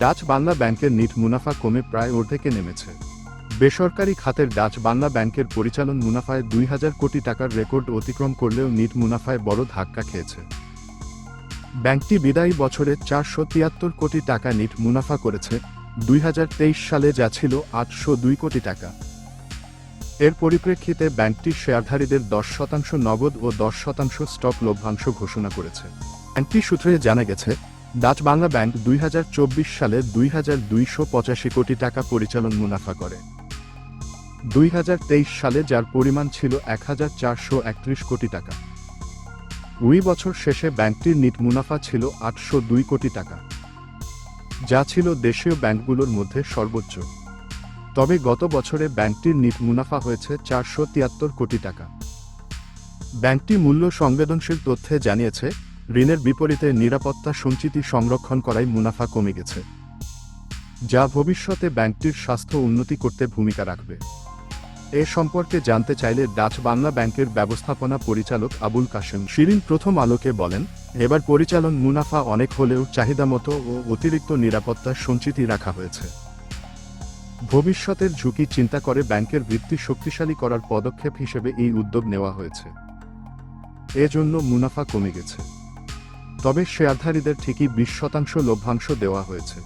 Dutch Bangla ব্যাংকের NEET মুনাফা কমে প্রায় অর্ধেকে নেমেছে। বেসরকারি খাতের ডাচ বাংলা ব্যাংকের পরিচালন মুনাফায় দুই হাজার কোটি টাকার রেকর্ড অতিক্রম করলেও নিট মুনাফায় বড় ধাক্কা খেয়েছে। ব্যাংকটি বিদায়ী বছরে চারশো তিয়াত্তর কোটি টাকা নিট মুনাফা করেছে, দুই হাজার তেইশ সালে যা ছিল আটশো দুই কোটি টাকা। এর পরিপ্রেক্ষিতে ব্যাংকটির শেয়ারধারীদের দশ শতাংশ নগদ ও দশ শতাংশ স্টক লভ্যাংশ ঘোষণা করেছে। ব্যাংকটি সূত্রে জানা গেছে ডাচ বাংলা ব্যাংক দুই হাজার চব্বিশ সালে দুই হাজার দুইশো পঁচাশি কোটি টাকা পরিচালন মুনাফা করে। দুই হাজার তেইশ সালে যার পরিমাণ ছিল এক হাজার চারশো একত্রিশ কোটি টাকা। দুই বছর শেষে ব্যাংকটির নিট মুনাফা ছিল আটশো দুই কোটি টাকা। যা ছিল দেশীয় ব্যাংকগুলোর মধ্যে সর্বোচ্চ। তবে গত বছরে ব্যাংকটির নিট মুনাফা হয়েছে চারশো তিয়াত্তর কোটি টাকা। ব্যাংকটি মূল্য সংবেদনশীল তথ্যে জানিয়েছে ঋণের বিপরীতে নিরাপত্তা সঞ্চিতি সংরক্ষণ করায় মুনাফা কমে গেছে, যা ভবিষ্যতে ব্যাংকটির স্বাস্থ্য উন্নতি করতে ভূমিকা রাখবে। এ সম্পর্কে জানতে চাইলে ডাচ বাংলা ব্যাংকের ব্যবস্থাপনা পরিচালক আবুল কাশেম শিরিন প্রথম আলোকে বলেন, এবার পরিচালন মুনাফা অনেক হলেও চাহিদামতো ও অতিরিক্ত নিরাপত্তা সঞ্চিতি রাখা হয়েছে। ভবিষ্যতের ঝুঁকি চিন্তা করে ব্যাংকের ভিত্তি শক্তিশালী করার পদক্ষেপ হিসেবে এই উদ্যোগ নেওয়া হয়েছে। এজন্য মুনাফা কমে গেছে। তবে শেয়ারধারীদের ঠিকই বিশ শতাংশ লভ্যাংশ দেওয়া হয়েছে।